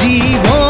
জীবন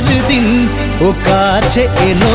দিন ও কাছে এলো।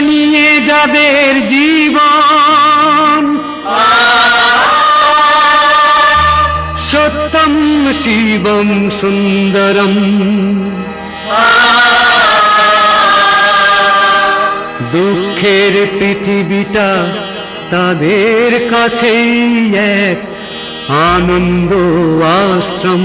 নিয়ে যাদের জীবন। সত্যম শিবম সুন্দরম। দুঃখের পৃথিবীটা তাদের কাছেই এক আনন্দ আশ্রম।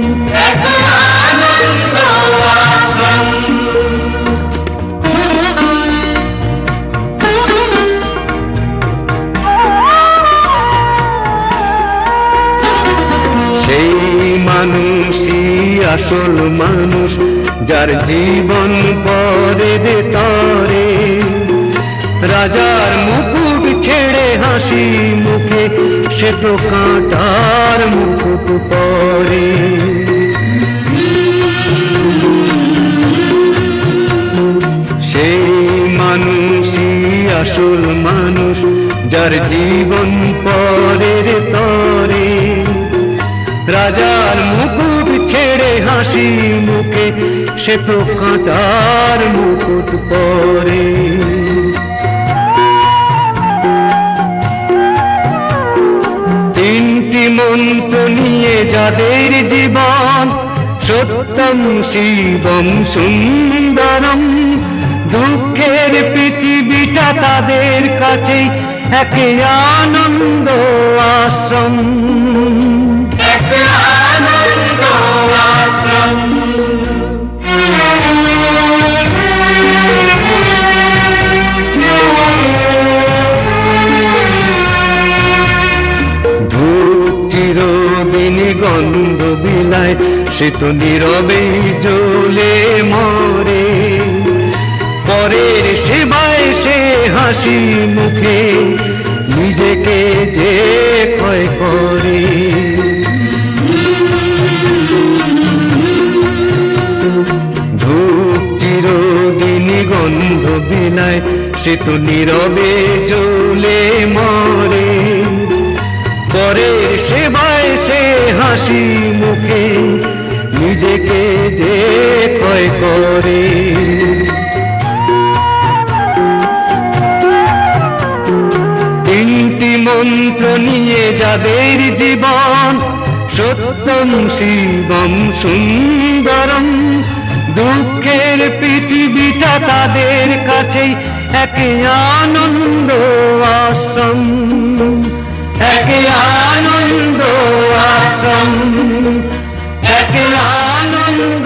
আসল মানুষ, যার জীবন পরে দে তরে। রাজার মুকুট ছেড়ে হাসি মুখে, সে তো কাঁটার মুকুট পরে। আসল মানুষ, যার জীবন পরের তরে। রাজার ছেড়ে হাসি মুখে, সে তো কাঁটার মুকুট পরে। তিনটি মন্ত্র নিয়ে যাদের জীবন, সত্যম শিবম সুন্দরম, দুঃখের পৃথিবীটা তাদের কাছে এক আনন্দ আশ্রম। এক আনন্দ বিলায় সে তো নীরবে জ্বলে মরে। পরের সেবায় সে হাসি মুখে, নিজেকে যে ক্ষয় করে। ধূপ চিরদিনী গন্ধ বিনায়, সে তো নীরবে জ্বলে মরে। পরের সেবায় সে হাসি মুখে নিজেকে যে ক্ষয় করে। তিনটি মন্ত্র নিয়ে যাদের জীবন সত্যম শিবম সুন্দরম, দুঃখের পৃথিবীটা তাদের কাছেই এক আনন্দ আশ্রম। এক আনন্দ আশ্রম এক আনন্দ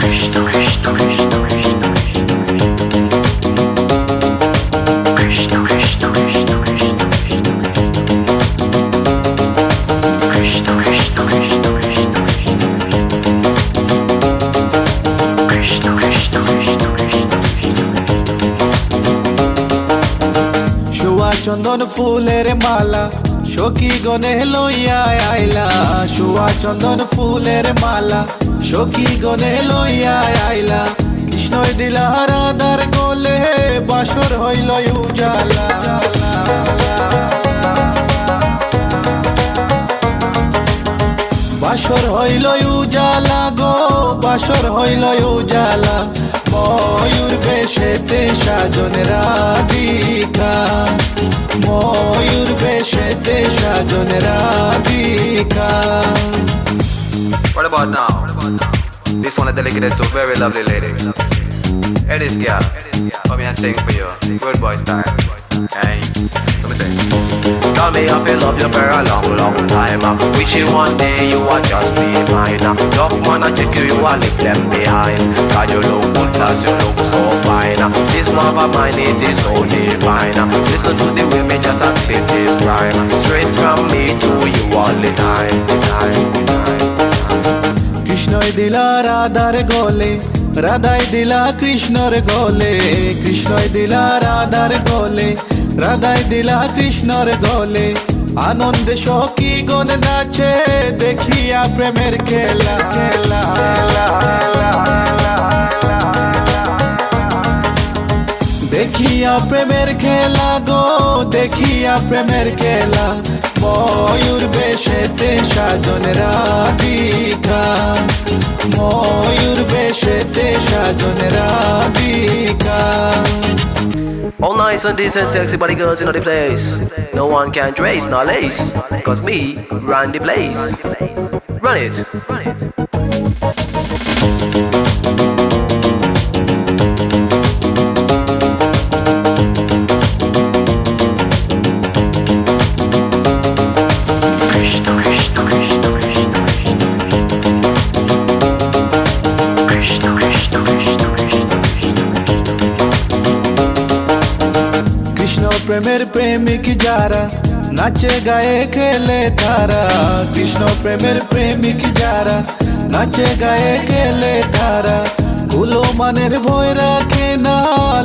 Kış, kış, kış. চন্দন ফুলের মালা সখী গনে লইয়া আইলা। সুয়া চন্দন ফুলের মালা সখী গনে লইয়া আইলা। কৃষ্ণই দিলা রাধার গলে বাসর হইল উজালা। বাসর হইল উজালা গো, বাসর হইল উজালা। ময়ূর বেশেতে সাজন রাধিকা ময়ূর বেশেতে সাজন Radhika What about now? This one is dedicated to a very lovely lady. Hey, this girl. Come here and sing for you. Good boy style. Hey, let me sing. Tell me I feel love you for a long, long time. uh. Wishing one day you would just be mine. uh. Tough man, I check you, you are leave them behind. God, you look good, plus you look so fine. uh. This love of mine, it is so divine. uh. Listen to the way me just a spit this rhyme. Straight from me to you all the time. time, time, time. কৃষ্ণই দিলা রাধার গলে রাধাই দিলা কৃষ্ণর গলে, কৃষ্ণই দিলা রাধার গলে, রাধাই দিলা কৃষ্ণর গলে। আনন্দে সখী গন নাচে, দেখিয়া প্রেমের খেলা। খেলা দেখিয়া প্রেমের খেলা গো, দেখিয়া প্রেমের খেলা। ময়ূর বেশেতে সাজন রাধিকা ময়ূর বেশেতে সাজন Radhika All nice and decent, sexy body girls in the place. No one can trace nor lace. Cause me run the place. Run it. Run it. প্রেমিক যারা, নাচে গায়ে খেলে তারা। কৃষ্ণ প্রেমের প্রেমিক যারা, নাচে গায়ে খেলে তারা। কুলো মানের ভয় রাখে না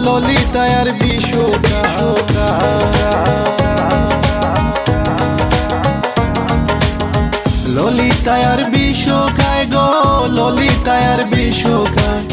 ললিতায়ার বিশ্বকা ললিতায়ার বিষ খায় গো ললিতায়ার বিষ খায়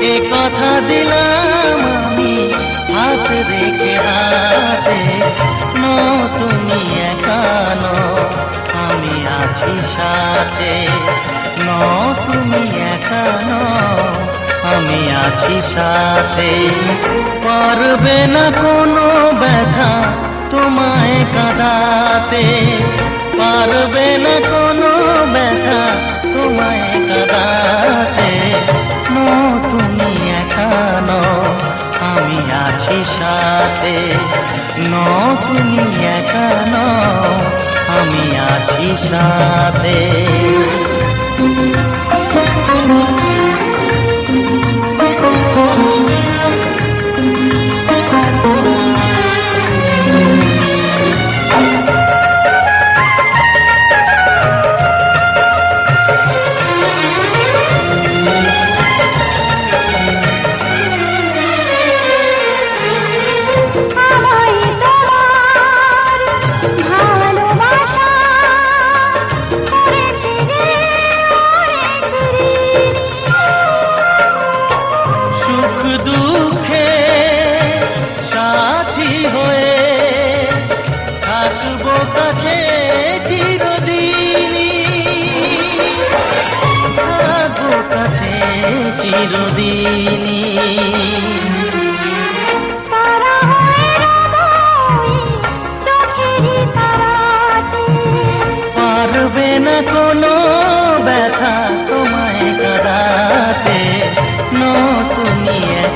এ কথা দিলাম আমি, হাত রেখে হাতে। নো, তুমি একানো আমি আছি সাথে। নো, তুমি একানো আমি আছি সাথে। পারবে না কোনো ব্যথা তোমায় কাঁদাতে। পারবে না কোনো ব্যথা তোমায় কাঁদাতে। আছি সাথে। নো একা নো আমি আছি সাথে?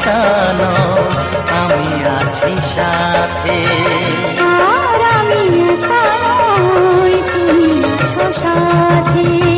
তুমি একা নো আমি আছি সাথে। আর আমি তুমি সাথে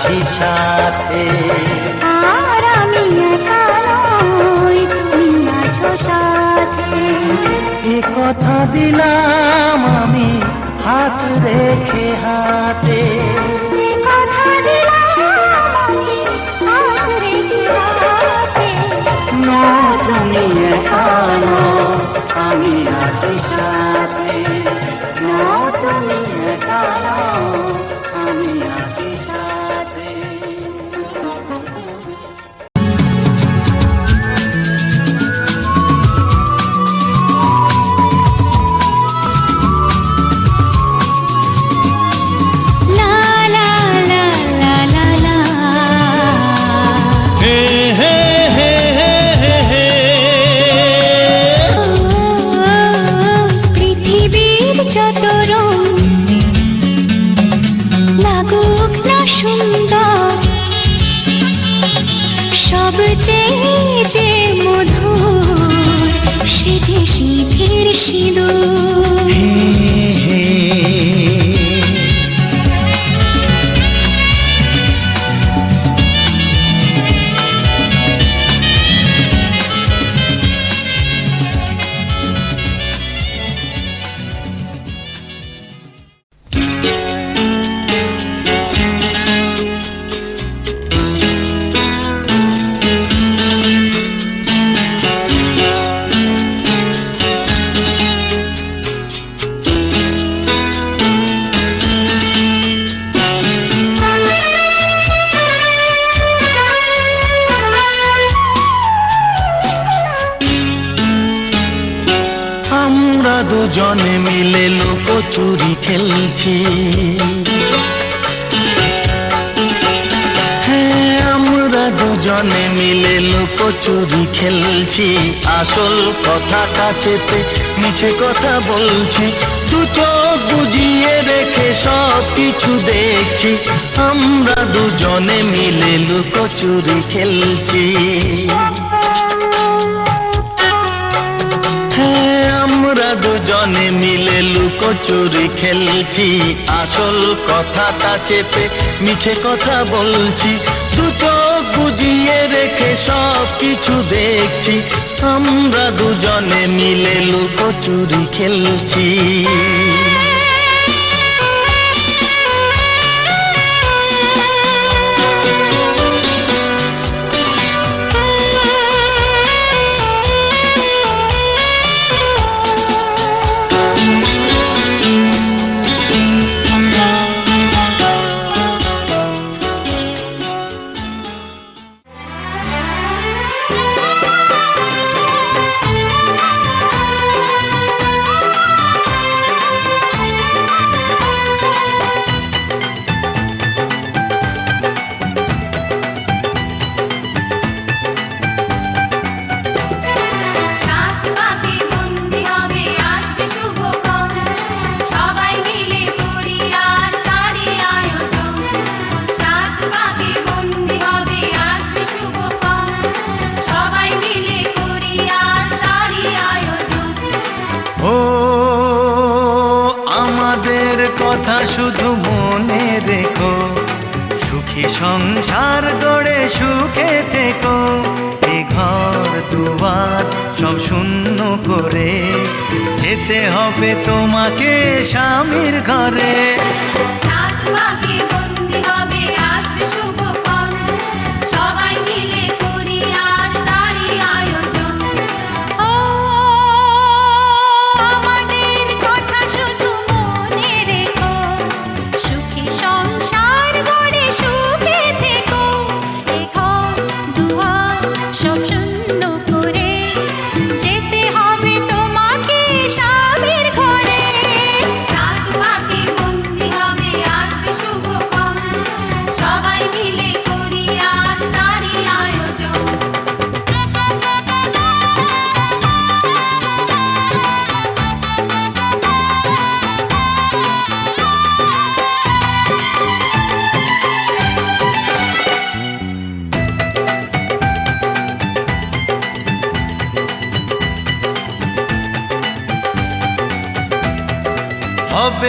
আছি সাথে। আর আমি এ কথা দিলাম আমি হাত রেখে হাতে তুমি আমি আছি সাথে। আসল কথাটা চেপে মিছে কথা বলছি। দুটো চোখ বুঝিয়ে রেখে সব কিছু দেখছি। আমরা দুজনে মিলে লুকোচুরি খেলছি। হ্যাঁ, আমরা দুজনে মিলে লুকোচুরি খেলছি। আসল কথাটা চেপে মিছে কথা বলছি। দুটো সব কিছু দেখছি। আমরা দুজনে মিলে লুকোচুরি খেলছি। থেকো এ ঘর দুয়ার সব শূন্য করে। যেতে হবে তোমাকে স্বামীর ঘরে। সাত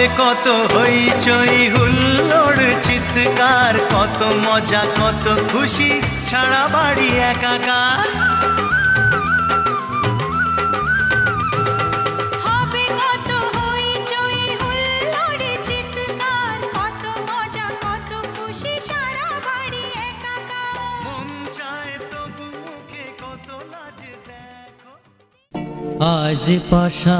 হবে কত হইচই হুল্লোড় চিৎকার কত মজা কত খুশি সারা বাড়ি একাকার। মন আজ পাশা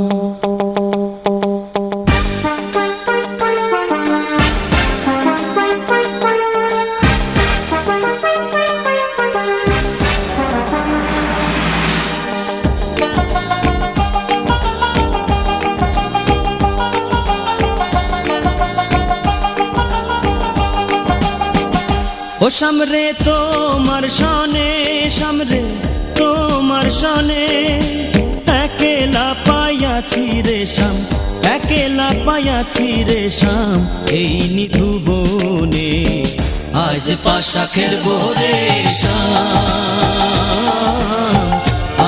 ও সামরে তোমার সনে সামরে তোমার সনে একেলা পাইয়াছি রে শাম, একেলা পাইয়াছি রে শাম, এই নিধু বনে, আজ পাশা খেলব রে শাম,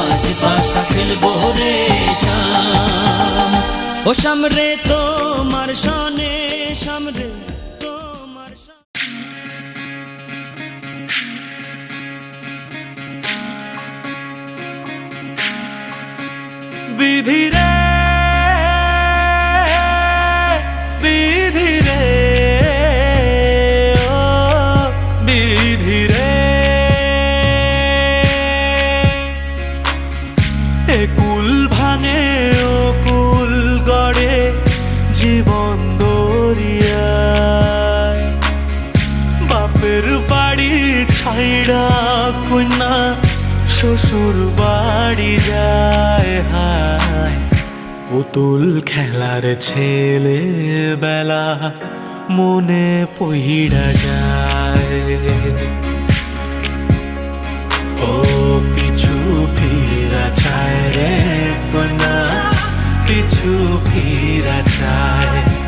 আজ পাশা খেলব রে শাম। ও সামরে তোমার সনে পুতুল খেলার ছেলে বেলা মনে পইড়া যায়। ও পিছু ফিরা চায় রে কোনা পিছু ফিরা চায়।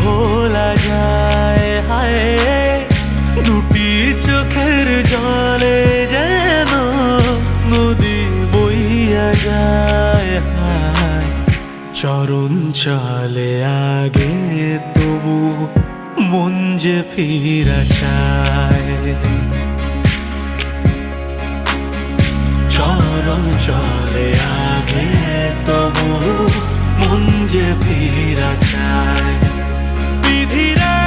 ভোলা যায়, হায়, দুটি চোখের জলে যেন নদী বইয়া যায়, হায়। চরণ চলে আগে, তবু মন যে ফিরা চায়। চরণ চলে আগে, তবু মন যে ফিরা চায়। He.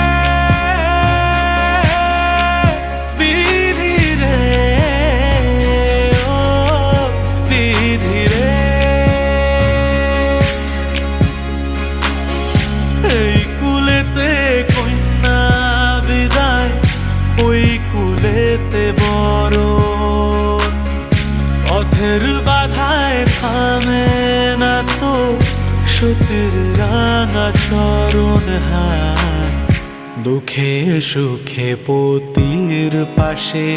সতীর রাঙা চরণ দুঃখে সুখে পতির পাশে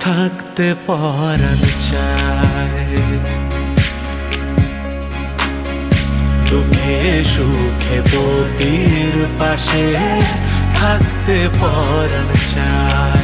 থাকতে পরাণ চায়। দুঃখে সুখে পতির পাশে থাকতে পরাণ চায়।